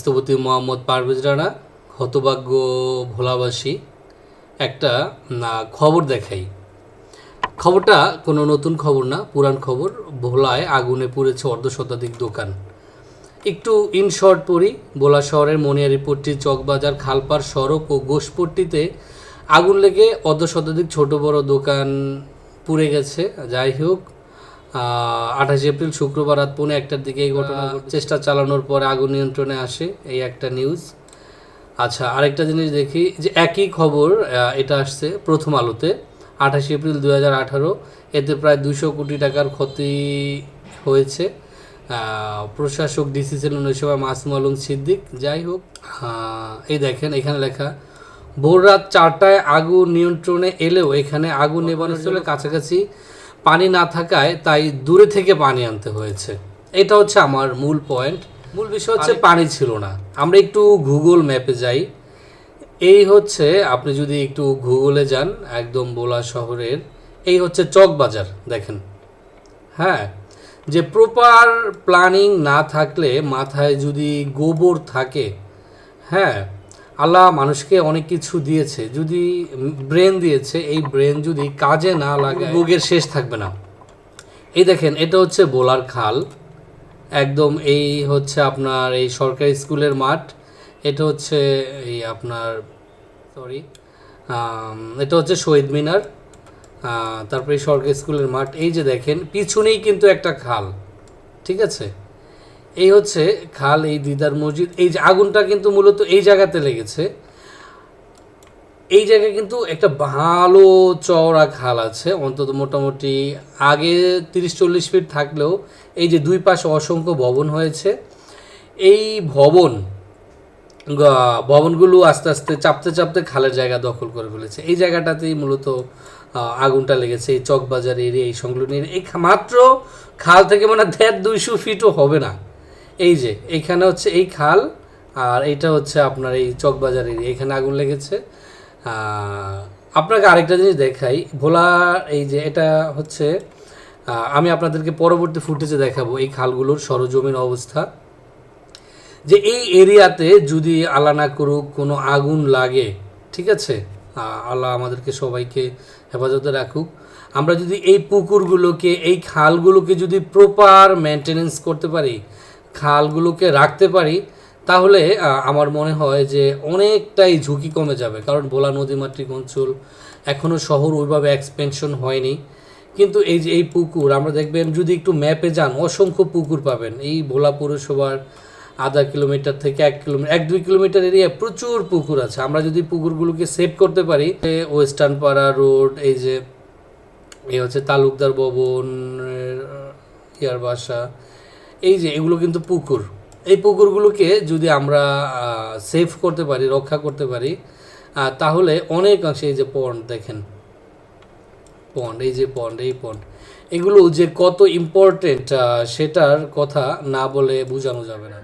স্থপতি মোহাম্মদ পারভেজ রানা, হতভাগ্য ভোলাবাসী, একটা খবর দেখাই। খবরটা কোনো নতুন খবর না, পুরান খবর। ভোলায় আগুনে পুড়েছে অর্ধ শতাধিক দোকান। একটু ইন শর্ট পড়ি, ভোলা শহরের মনিয়ারিপট্টি চকবাজার খালপার সড়ক ও গোসপট্টিতে আগুন লেগে অর্ধ শতাধিক ছোট বড় দোকান পুড়ে গেছে। যাই হোক আঠাশে এপ্রিল শুক্রবার রাত পৌনে একটার দিকে এই ঘটনা চেষ্টা চালানোর পরে আগুন নিয়ন্ত্রণে আসে এই একটা নিউজ। আচ্ছা আরেকটা জিনিস দেখি যে একই খবর এটা আসছে প্রথম আলোতে আঠাশে এপ্রিল দু হাজার আঠারো। এতে প্রায় দুশো কোটি টাকার ক্ষতি হয়েছে। প্রশাসক ডিসি ছিলেন ওই সময় মাসুম আলম সিদ্দিক। যাই হোক এই দেখেন এখানে লেখা ভোর রাত চারটায় আগুন নিয়ন্ত্রণে এলেও এখানে আগুন নেবানোর জন্য কাছাকাছি পানি না থাকায় তাই দূরে থেকে পানি আনতে হয়েছে। এটা হচ্ছে আমার মূল পয়েন্ট মূল বিষয় হচ্ছে পানি ছিল না। আমরা একটু গুগল ম্যাপে যাই। এই হচ্ছে আপনি যদি একটু গুগলে যান একদম বোলা শহরের এই হচ্ছে চকবাজার দেখেন। হ্যাঁ যে প্রপার প্ল্যানিং না থাকলে মাথায় যদি গোবর থাকে হ্যাঁ আল্লাহ মানুষকে অনেক কিছু দিয়েছে। যদি ব্রেন দিয়েছে এই ব্রেন যদি কাজে না লাগে রোগের শেষ থাকবে না। এই দেখেন এটা হচ্ছে বোলার খাল। একদম এই হচ্ছে আপনার এই সরকারি স্কুলের মাঠ। এটা হচ্ছে এই আপনার সরি এটা হচ্ছে শহীদ মিনার। তারপরে সরকারি স্কুলের মাঠ। এই যে দেখেন পিছনেই কিন্তু একটা খাল। ঠিক আছে? এই হচ্ছে খাল, এই দিদার মসজিদ, এই যে আগুনটা কিন্তু মূলত এই জায়গাতে লেগেছে। এই জায়গায় কিন্তু একটা ভালো চওড়া খাল আছে, অন্তত মোটামুটি আগে তিরিশ, চল্লিশ ফিট থাকলেও এই যে দুই পাশে অসংখ্য ভবন হয়েছে। এই ভবন ভবনগুলো আস্তে আস্তে চাপতে চাপতে খালের জায়গা দখল করে ফেলেছে। এই জায়গাটাতেই মূলত আগুনটা লেগেছে। এই চকবাজার এরিয়া এই সংলগ্ন এই মাত্র খাল থেকে মানে দেড় দুইশো ফিটও হবে না। এই যে, এইখানে হচ্ছে এই খাল, আর এইটা হচ্ছে আপনার এই চকবাজার এরিয়া এখানে আগুন লেগেছে। আপনাকে আরেকটা জিনিস দেখাই। ভোলা এই যে এটা হচ্ছে আমি আপনাদেরকে পরবর্তী ফুটেজে দেখাবো এই খালগুলোর সরজমিন অবস্থা। যে এই এরিয়াতে যদি আল্লাহ না করুক কোনো আগুন লাগে, ঠিক আছে? আল্লাহ আমাদেরকে সবাইকে হেফাজতে রাখুক। আমরা যদি এই পুকুরগুলোকে, এই খালগুলোকে যদি প্রপার মেনটেনেন্স করতে পারি খালগুলোকে রাখতে পারি, তাহলে আমার মনে হয় যে অনেকটাই ঝুঁকি কমে যাবে। কারণ ভোলা নদীমাতৃক অঞ্চল এখনও শহর ওইভাবে এক্সপেনশন হয়নি। কিন্তু এই যে এই পুকুর, আমরা দেখবেন যদি একটু ম্যাপে যান, অসংখ্য পুকুর পাবেন। এই ভোলা পৌরসভার আধা কিলোমিটার থেকে এক কিলোমিটার এক দুই কিলোমিটার এরিয়ায় প্রচুর পুকুর আছে। আমরা যদি পুকুরগুলোকে সেভ করতে পারি ওয়েস্টার্ন পাড়া রোড, এই যে এই হচ্ছে তালুকদার ভবন ইয়ার বাসা এই যে, এগুলো কিন্তু পুকুর। এই পুকুরগুলোকে যদি আমরা সেভ করতে পারি, রক্ষা করতে পারি তাহলে অনেকাংশে এই যে পন্ড দেখেন। পন্ড এই যে পন্ড এই পন্ড এগুলো যে কত ইম্পর্টেন্ট সেটার কথা না বলে বোঝানো যাবে না।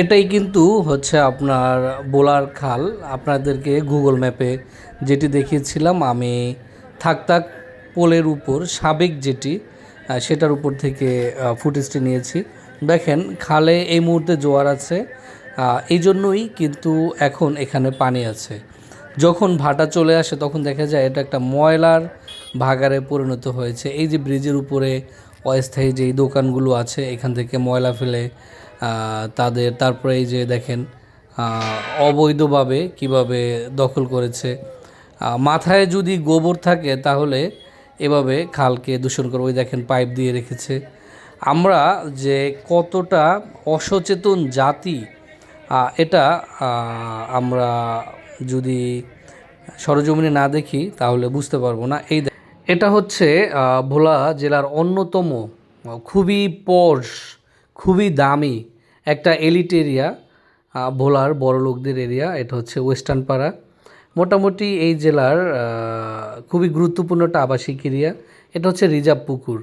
এটাই কিন্তু হচ্ছে আপনার বোলার খাল। আপনাদেরকে গুগল ম্যাপে যেটি দেখিয়েছিলাম, আমি থাক থাক পোলের উপর, সাবেক যেটি সেটার উপর থেকে ফুটেজটি নিয়েছি। দেখেন, খালে এই মুহূর্তে জোয়ার আছে। এই জন্যই কিন্তু এখন এখানে পানি আছে। যখন ভাটা চলে আসে, তখন দেখা যায় এটা একটা ময়লার ভাগারে পরিণত হয়েছে। এই যে ব্রিজের উপরে অস্থায়ী যেই দোকানগুলো আছে, এখান থেকে ময়লা ফেলে তাদের, তারপরে এই যে দেখেন অবৈধভাবে কীভাবে দখল করেছে। মাথায় যদি গোবর থাকে, তাহলে এভাবে খালকে দূষণ করে, ওই দেখেন পাইপ দিয়ে রেখেছে। আমরা যে কতটা অসচেতন জাতি এটা আমরা যদি সরজমিনে না দেখি তাহলে বুঝতে পারব না। এই এটা হচ্ছে ভোলা জেলার অন্যতম, খুবই পর্শ, খুবই দামি একটা এলিট এরিয়া ভোলার বড় লোকদের এরিয়া। এটা হচ্ছে ওয়েস্টার্ন পাড়া। মোটামুটি এই জেলার খুবই গুরুত্বপূর্ণ একটা আবাসিক এরিয়া। এটা হচ্ছে রিজার্ভ পুকুর।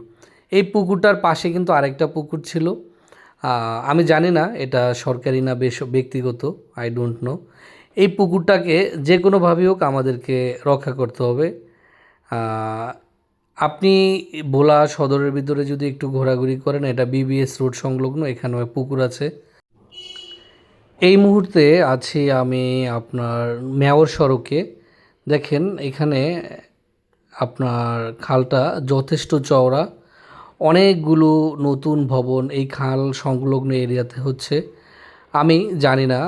এই পুকুরটার পাশে কিন্তু আরেকটা পুকুর ছিল। আমি জানি না এটা সরকারি না বেশ ব্যক্তিগত আই ডোন্ট নো এই পুকুরটাকে যে কোনোভাবেই হোক আমাদেরকে রক্ষা করতে হবে। আপনি ভোলা সদরের ভিতরে যদি একটু ঘোরাঘুরি করেন, এটা বিবিএস রোড সংলগ্ন এখানে পুকুর আছে। এই মুহূর্তে আছি আমি আপনার মেয়র সড়কে। দেখেন, এখানে আপনার খালটা যথেষ্ট চওড়া। অনেকগুলো নতুন ভবন এই খাল সংলগ্ন এরিয়াতে হচ্ছে। আমি জানি না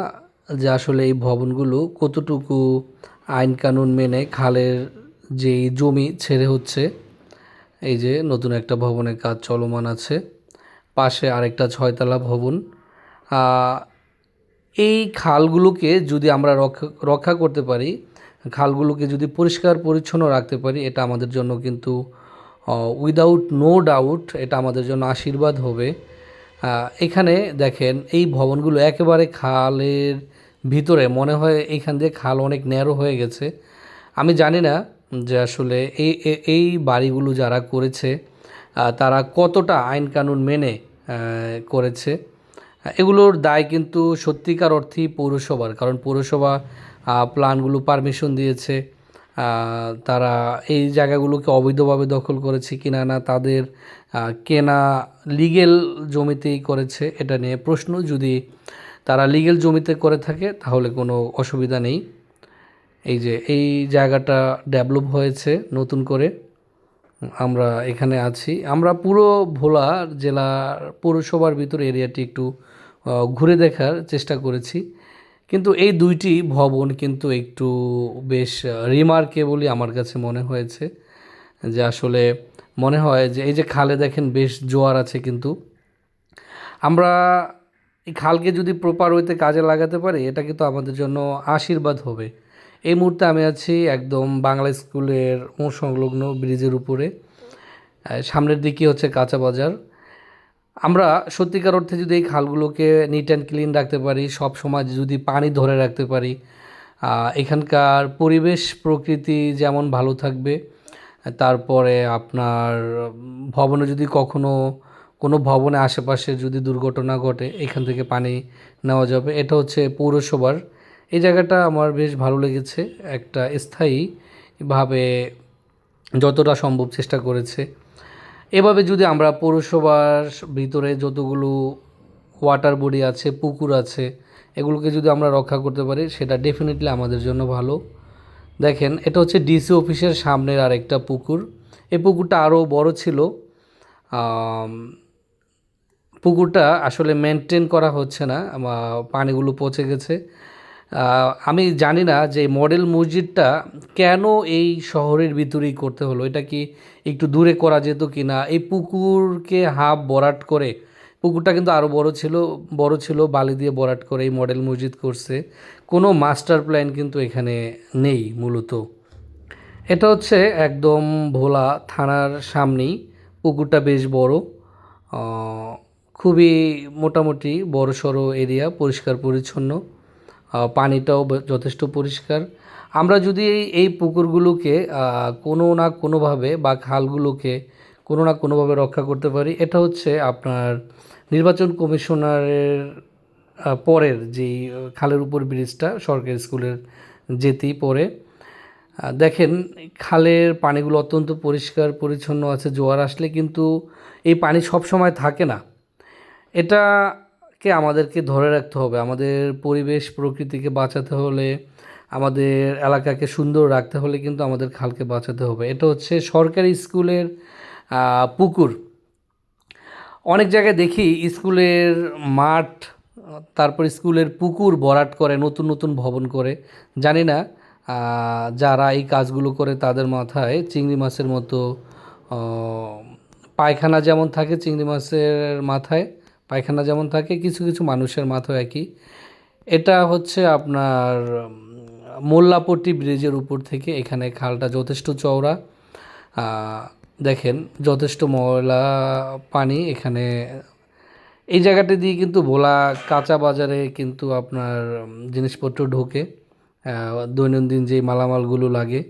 যে আসলে এই ভবনগুলো কতটুকু আইন কানুন মেনে খালের যেই জমি ছেড়ে হচ্ছে, এই যে নতুন একটা ভবনের কাজ চলমান আছে। পাশে আরেকটা ছয়তলা ভবন। এই খালগুলোকে যদি আমরা রক্ষা রক্ষা করতে পারি, খালগুলোকে যদি পরিষ্কার, পরিচ্ছন্ন রাখতে পারি, এটা আমাদের জন্য কিন্তু উইদাউট নো ডাউট এটা আমাদের জন্য আশীর্বাদ হবে। এখানে দেখেন, এই ভবনগুলো একেবারে খালের ভিতরে, মনে হয় এইখান দিয়ে খাল অনেক ন্যারো হয়ে গেছে। আমি জানি না যে আসলে এই এই বাড়িগুলো যারা করেছে তারা কতটা আইন কানুন মেনে করেছে। এগুলোর দায় কিন্তু সত্যিকার অর্থেই পৌরসভার, কারণ পৌরসভা প্ল্যানগুলো পারমিশন দিয়েছে। তারা এই জায়গাগুলোকে অবৈধভাবে দখল করেছে কিনা না, তাদের কেনা লিগেল জমিতেই করেছে এটা নিয়ে প্রশ্ন। যদি তারা লিগেল জমিতে করে থাকে, তাহলে কোনো অসুবিধা নেই। এই যে, এই জায়গাটা ডেভেলপ হয়েছে নতুন করে। আমরা এখানে আছি। আমরা পুরো ভোলা জেলার পৌরসভার ভিতর এরিয়াটি একটু ঘুরে দেখার চেষ্টা করেছি। কিন্তু এই দুইটি ভবন কিন্তু একটু বেশ রিমার্কেবলই আমার কাছে মনে হয়েছে। যে আসলে মনে হয় যে এই যে খালে দেখেন বেশ জোয়ার আছে কিন্তু। আমরা এই খালকে যদি প্রপার ওয়েতে কাজে লাগাতে পারি, এটা কিন্তু আমাদের জন্য আশীর্বাদ হবে। এই মুহূর্তে আমি আছি একদম বাংলা স্কুলের সংলগ্ন ব্রিজের উপরে। সামনের দিকে হচ্ছে কাঁচা বাজার। আমরা সত্যিকার অর্থে যদি এই খালগুলোকে নিট অ্যান্ড ক্লিন রাখতে পারি, সব সময় যদি পানি ধরে রাখতে পারি এখানকার পরিবেশ, প্রকৃতি যেমন ভালো থাকবে, তারপরে আপনার ভবনে যদি কখনো কোনো ভবনে আশেপাশে যদি দুর্ঘটনা ঘটে, এখান থেকে পানি নেওয়া যাবে। এটা হচ্ছে পৌরসভার, এই জায়গাটা আমার বেশ ভালো লেগেছে। একটা স্থায়ীভাবে যতটা সম্ভব চেষ্টা করেছে। এভাবে যদি আমরা পৌরসভার ভিতরে যতগুলো ওয়াটার বডি আছে, পুকুর আছে, এগুলোকে যদি আমরা রক্ষা করতে পারি, সেটা ডেফিনেটলি আমাদের জন্য ভালো। দেখেন, এটা হচ্ছে ডিসি অফিসের সামনের আরেকটা পুকুর। এই পুকুরটা আরও বড় ছিল। পুকুরটা আসলে মেনটেন করা হচ্ছে না পানিগুলো পচে গেছে। আমি জানি না যে মডেল মসজিদটা কেন এই শহরের ভিতরেই করতে হলো। এটা কি একটু দূরে করা যেত কি না এই পুকুরকে হাফ বরাট করে, পুকুরটা কিন্তু আরও বড় ছিল বড় ছিল, বালি দিয়ে বরাট করে এই মডেল মসজিদ করছে। কোনো মাস্টার প্ল্যান কিন্তু এখানে নেই মূলত। এটা হচ্ছে একদম ভোলা থানার সামনেই, পুকুরটা বেশ বড় খুবই মোটামুটি বড় সড়ো এরিয়া, পরিষ্কার পরিচ্ছন্ন। পানিটাও যথেষ্ট পরিষ্কার। আমরা যদি এই- এই পুকুরগুলোকে কোনো না কোনোভাবে বা খালগুলোকে কোনো না কোনোভাবে রক্ষা করতে পারি, এটা হচ্ছে আপনার নির্বাচন কমিশনারের পরের যেই খালের উপর ব্রিজটা সরকারি স্কুলের যেতেই পরে। দেখেন, খালের পানিগুলো অত্যন্ত পরিষ্কার, পরিচ্ছন্ন আছে, জোয়ার আসলে কিন্তু এই পানি সব সময় থাকে না। এটাকে আমাদেরকে ধরে রাখতে হবে। আমাদের পরিবেশ প্রকৃতিকে বাঁচাতে হলে, আমাদের এলাকাকে সুন্দর রাখতে হলে কিন্তু আমাদের খালকে বাঁচাতে হবে। এটা হচ্ছে সরকারি স্কুলের পুকুর। অনেক জায়গায় দেখি স্কুলের মাঠ, তারপর স্কুলের পুকুর ভরাট করে, নতুন নতুন ভবন করে। জানি না যারা এই কাজগুলো করে তাদের মাথায় চিংড়ি মাছের মতো পায়খানা যেমন থাকে চিংড়ি মাছের মাথায় পায়খানা যেমন থাকে, কিছু কিছু মানুষের মাথায় একই। এটা হচ্ছে আপনার মোল্লাপট্টি ব্রিজের উপর থেকে এখানে খালটা যথেষ্ট চওড়া। দেখেন, যথেষ্ট ময়লা পানি এখানে। এই জায়গাটা দিয়ে কিন্তু ভোলা কাঁচা বাজারে কিন্তু আপনার জিনিসপত্র ঢোকে। দৈনন্দিন যে মালামালগুলো লাগে।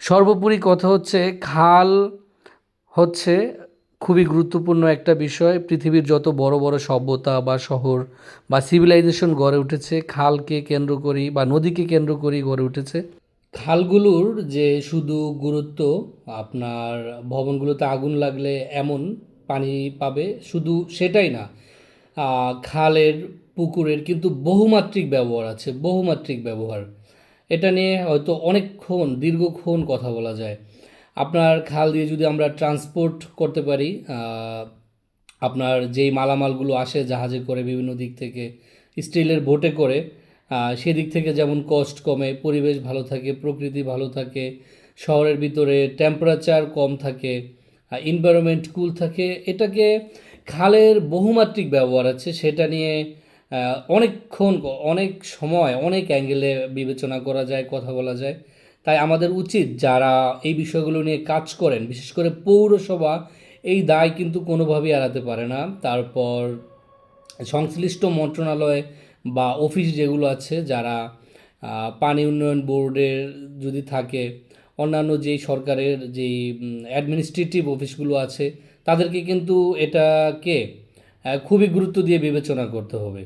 সর্বোপরি কথা হচ্ছে, খাল হচ্ছে খুবই গুরুত্বপূর্ণ একটা বিষয়। পৃথিবীর যত বড় বড় সভ্যতা বা শহর বা সিভিলাইজেশন গড়ে উঠেছে, খালকে কেন্দ্র করেই বা নদীকে কেন্দ্র করেই গড়ে উঠেছে। খালগুলোর যে শুধু গুরুত্ব, আপনার ভবনগুলোতে আগুন লাগলে এমন পানি পাবে শুধু সেটাই না খালের পুকুরের কিন্তু বহুমাত্রিক ব্যবহার আছে, বহুমাত্রিক ব্যবহার। এটা নিয়ে হয়তো অনেকক্ষণ, দীর্ঘক্ষণ কথা বলা যায়। আপনার খাল দিয়ে যদি আমরা ট্রান্সপোর্ট করতে পারি আপনার যেই মালামালগুলো আসে জাহাজে করে বিভিন্ন দিক থেকে, স্টিলের বোটে করে সেদিক থেকে যেমন কস্ট কমে, পরিবেশ ভালো থাকে, প্রকৃতি ভালো থাকে, শহরের ভিতরে টেম্পারেচার কম থাকে এনভায়রনমেন্ট কুল থাকে, এটাকে খালের বহুমাত্রিক ব্যবহার আছে, সেটা নিয়ে অনেকক্ষণ, অনেক সময়, অনেক অ্যাঙ্গেলে বিবেচনা করা যায়, কথা বলা যায়। তাই আমাদের উচিত যারা এই বিষয়গুলো নিয়ে কাজ করেন, বিশেষ করে পৌরসভা, এই দায় কিন্তু কোনোভাবেই এড়াতে পারে না। তারপর সংশ্লিষ্ট মন্ত্রণালয় বা অফিস যেগুলো আছে, যারা পানি উন্নয়ন বোর্ডের যদি থাকে, অন্যান্য যেই সরকারের যেই অ্যাডমিনিস্ট্রেটিভ অফিসগুলো আছে, তাদেরকে কিন্তু এটাকে খুবই গুরুত্ব দিয়ে বিবেচনা করতে হবে।